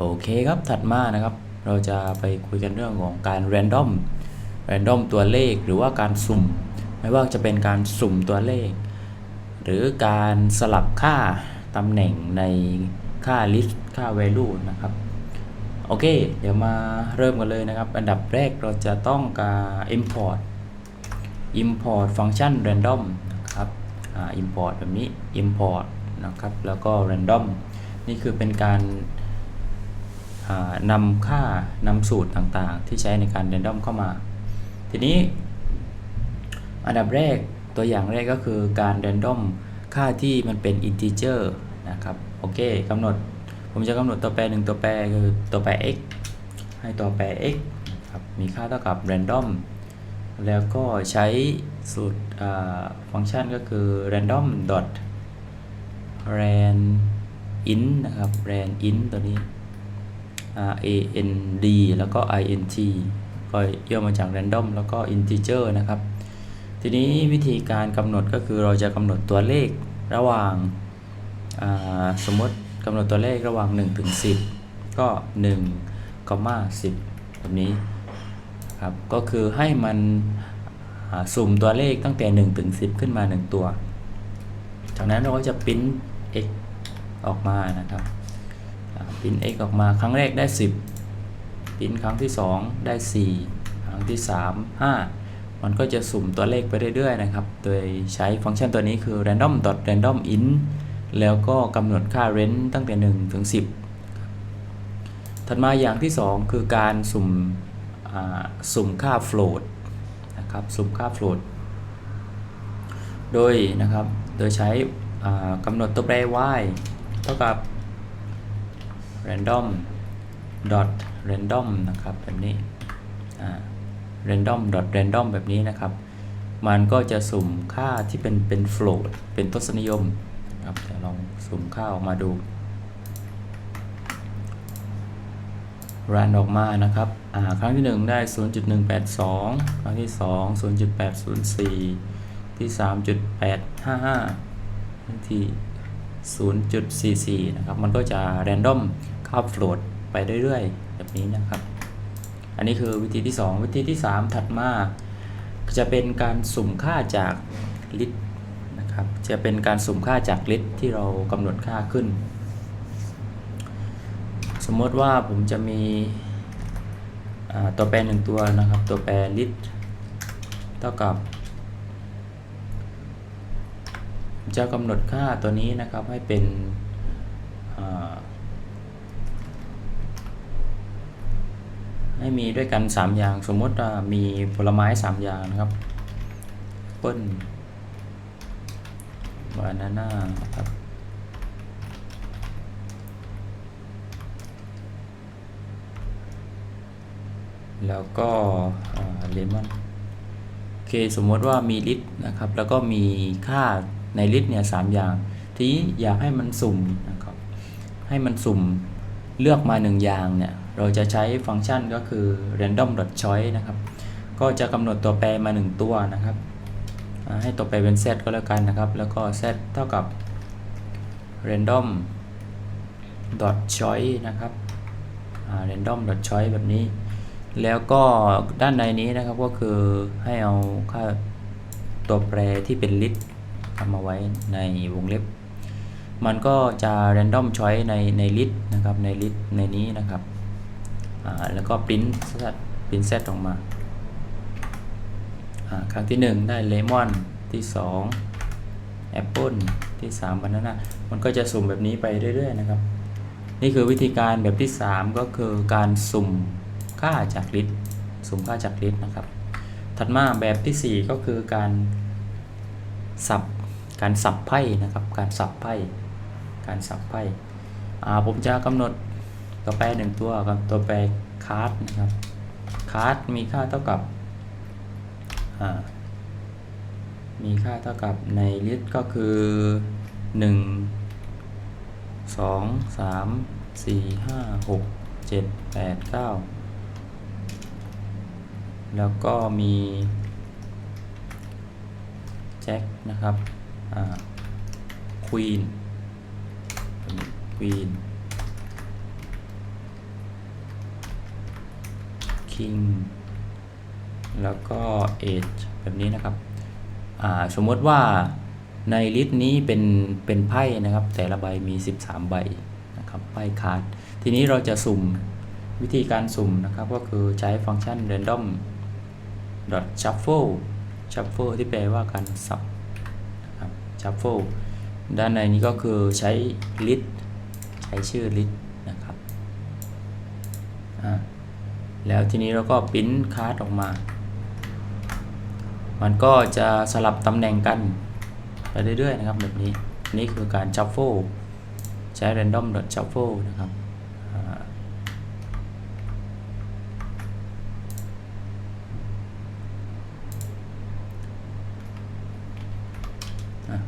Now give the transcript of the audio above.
โอเคครับถัดมานะครับ เราจะไปคุยกันเรื่องของการ random random ตัวเลขหรือว่าการสุ่ม ไม่ว่าจะเป็นการสุ่มตัวเลข หรือการสลับค่าตำแหน่งในค่า list ค่า value นะครับโอเค เดี๋ยวมาเริ่มกันเลยนะครับ อันดับแรกเราจะต้องการ import import ฟังก์ชัน random นะครับอ่า import แบบนี้ import นะครับ แล้วก็ random นี่คือเป็นการ นำค่านำสูตรต่างๆ ที่ใช้ในการ random เข้ามา ทีนี้อันดับแรกตัวอย่างแรกก็คือการ random ค่าที่มันเป็น integer นะครับโอเคกำหนด ผมจะกำหนดตัวแปรหนึ่งตัวแปรคือตัวแปร x ให้ตัวแปร x ครับมีค่าเท่ากับ random แล้วก็ใช้สูตรฟังก์ชันก็คือ random dot ran in นะครับ ran in ตัวนี้ R A N D แล้วก็ I N T ก็ย่อมาจาก random แล้วก็ integer นะครับ ทีนี้วิธีการกำหนดก็คือเราจะกำหนดตัวเลขระหว่างาสมมติกำหนดตัวเลขระหว่าง 1 ถึง 10 ก็1ก็มา10 แบบนี้ครับ ก็คือให้มันสุ่มตัวเลขตั้งแต่ 1 ถึง 10 ขึ้นมา 1 ตัว จากนั้นเราก็จะปริ้น x ออกมานะครับ ปริ้น x ออกมาครั้งแรกได้ 10ปริ้นครั้งที่ 2 ได้ 4 ครั้งที่ 3 5 มันก็จะสุ่มตัวเลขไปเรื่อยๆนะครับ โดยใช้ฟังก์ชันตัวนี้คือ random dot random in แล้วก็กำหนดค่า range ตั้งแต่ 1 ถึง 10 ถัดมาอย่างที่ 2 คือการสุ่มสุ่มค่า float นะครับ สุ่มค่า float โดยนะครับ โดยใช้กำหนดตัวแปร y เท่ากับ random dot random นะครับแบบนี้ random dot random แบบนี้นะครับ มันก็จะสุ่มค่าที่เป็นเป็น float เป็นทศนิยมครับเดี๋ยวลองสุ่มค่าออกมาดู รันออกมานะครับครั้งที่ 1 ได้ 0.182 ครั้งที่ 2 0.804 ที่ 3.855ที่0.44 นะครับ มันก็จะ random ค่า float ไปเรื่อยๆ แบบนี้นะครับ อันนี้คือวิธีที่ 2 วิธีที่ 3 ถัดมาจะเป็นการสุ่มค่าจาก list นะครับ จะเป็นการสุ่มค่าจาก list ที่เรากำหนดค่าขึ้น สมมติว่าผมจะมีตัวแปรหนึ่งตัวนะครับ ตัวแปร list เท่ากับ จะกำหนดค่าตัวนี้นะครับให้เป็นอ่า ให้มีด้วยกัน 3 อย่าง สมมติว่ามีผลไม้ 3 อย่างนะครับเปิ้ลบานาน่าครับแล้วก็เลมอนโอเคสมมติว่ามีลิตรนะครับ แล้วก็มีค่าในลิตรเนี่ยสามอย่าง ทีนี้อยากให้มันสุ่มนะครับ ให้มันสุ่มเลือกมาหนึ่งอย่างเนี่ย เราจะใช้ฟังก์ชันก็คือ random dot choice นะครับ ก็จะกำหนดตัวแปรมาหนึ่งตัวนะครับ ให้ตัวแปรเป็น z ก็แล้วกันนะครับ แล้วก็ z เท่ากับ random dot choice นะครับ random dot choice แบบนี้ แล้วก็ด้านในนี้นะครับก็คือให้เอาค่าตัวแปรที่เป็น list ทำมาไว้ในวงเล็บ มันก็จะ random choice ในใน list นะครับใน list ในนี้นะครับ แล้วก็ print set print set ออกมา ครั้งที่ 1 ได้ lemon ที่2 apple ที่3 banana มันก็จะสุ่มแบบนี้ไปเรื่อย ๆ นะครับ นี่คือวิธีการแบบที่ 3 ก็คือการสุ่มค่าจากลิต์สุ่มค่าจากลิต์นะครับ ถัดมาแบบที่ 4 ก็คือการสับการสับไพ่นะครับ การสับไพ่การสับไพ่ผมจะกำหนด ตัวแปรหนึ่งตัวกับตัวแปรคาร์ดนะครับคาร์ดมีค่าเท่ากับมีค่าเท่ากับในลิสต์ก็คือ1สองสามสี่ห้าหกเจ็ดแปดเก้าแล้วก็มีแจ็คนะครับควีนควีน king แล้วก็ age แบบนี้นะครับ สมมติว่าในลิสต์นี้เป็นเป็นไพ่นะครับ แต่ละใบมี 13 ใบนะครับไพ่คาร์ดทีนี้เราจะสุ่มวิธีการสุ่มนะครับ ก็คือใช้ฟังก์ชัน random dot shuffle shuffle ที่แปลว่าการสับนะครับ shuffle ด้านในนี้ก็คือใช้ list ใช้ชื่อ list นะครับอ่า แล้วทีนี้เราก็พิมพ์คัสออกมา มันก็จะสลับตำแหน่งกันไปเรื่อยๆนะครับแบบนี้นี่คือการ shuffle ใช้ random shuffle นะครับอ่า